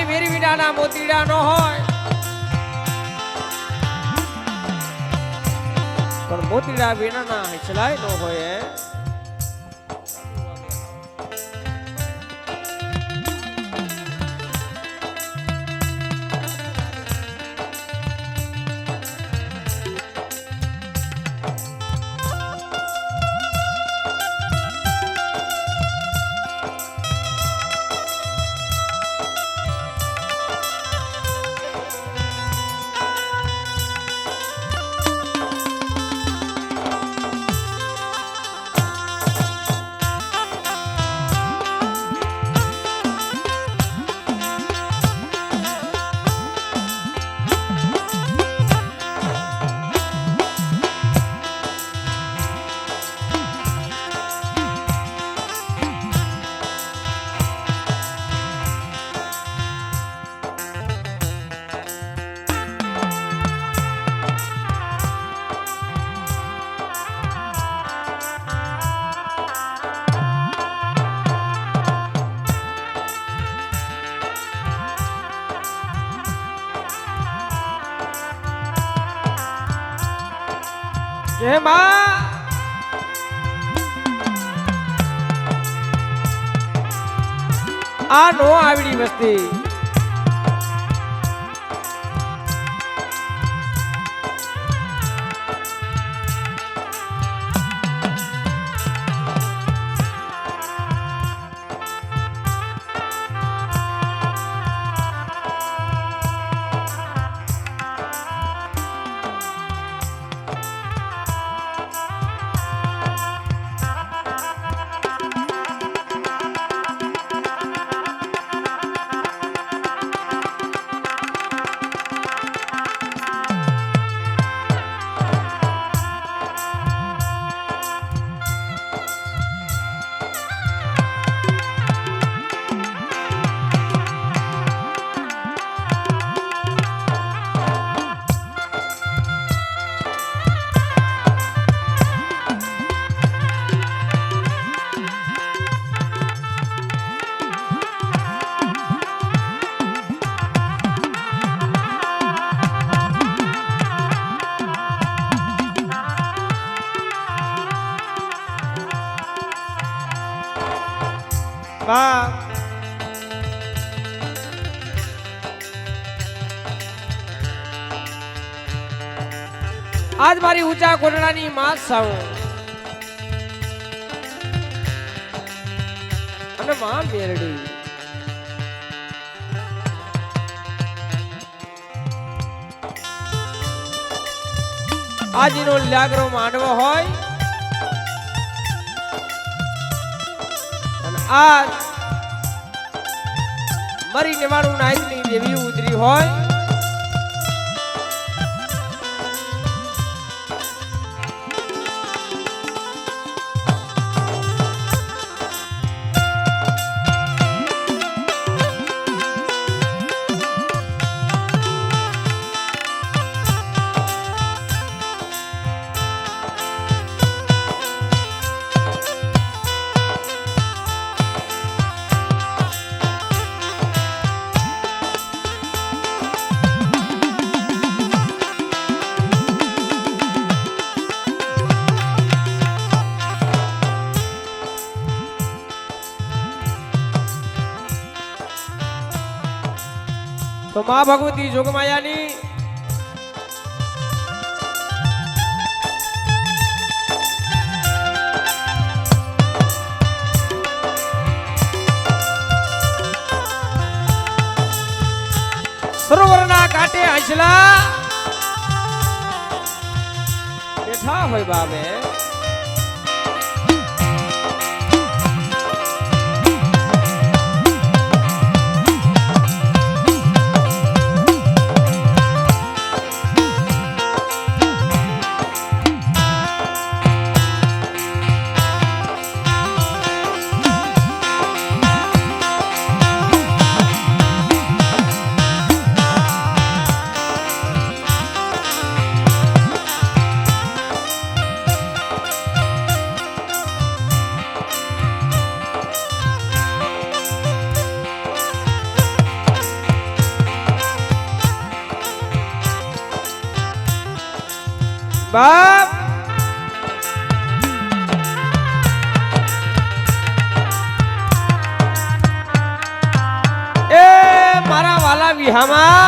હોય વેર વિનાના મોતીડા નો હોય. પણ મોતીડા વિનાના હિચલાય નો હોય હે. આ નો આવડી વસ્તી આજ મારી ઊંચા કોટડાની માં સાવું અને માં મેરડી. આજનો લાગરો માંડવો હોય. અને આ મરી નિવાણું નાયકની દેવી ઉતરી હોય. તો મા ભગવતી જોગમાયાની સરોવરના કાંઠે હંસલા બેઠા હોય બાબે બાપ! એ મારા વાલા વિહામાં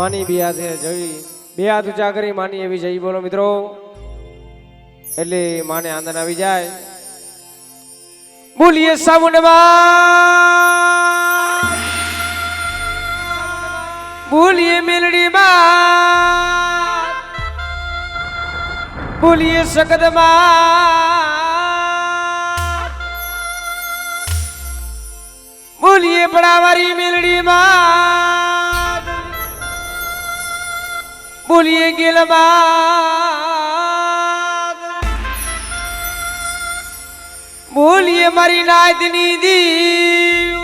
માની બે હાથે જઈ, બે હાથ ઊંચા કરી માની એવી જઈ. બોલો મિત્રો. એટલે માને આંદન આવી જાય. બોલીએ સામુંડમાં બોલીએ મેલડીમાં બોલીએ સગદમાં બોલીએ પડાવારી મેલડીમાં બોલીએ ગેલમાં બોલીએ મારી નાદની દી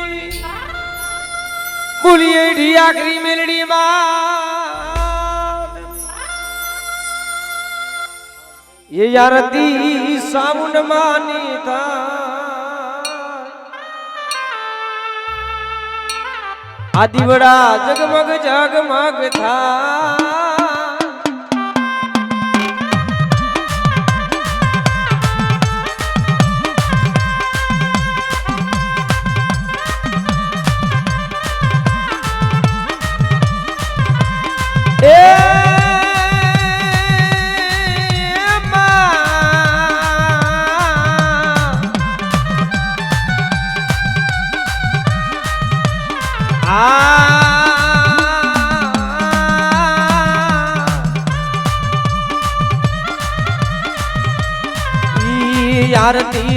બોલીએ ઢિયાકરી મેલડીમાં એ યારતી સામુન માની આ દીવડા જગમગ જગમગ થા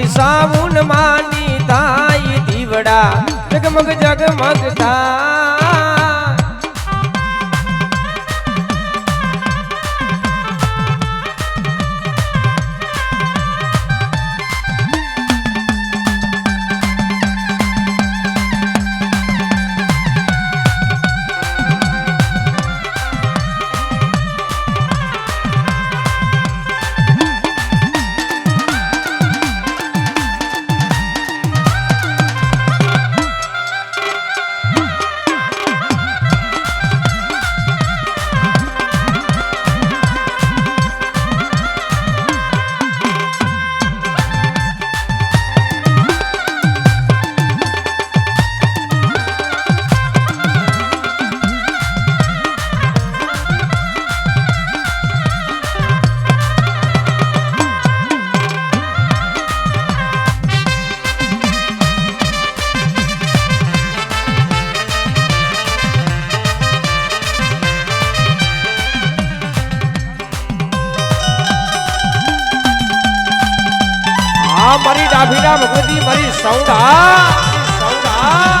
આરતી સાવુન માની તાઈ દીવડા જગમગ જગમગ તા મારી ડાભીના ભગવતી મારી સૌડા સૌડા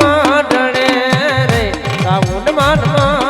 માન માન રે સાઉન્ડ માન માન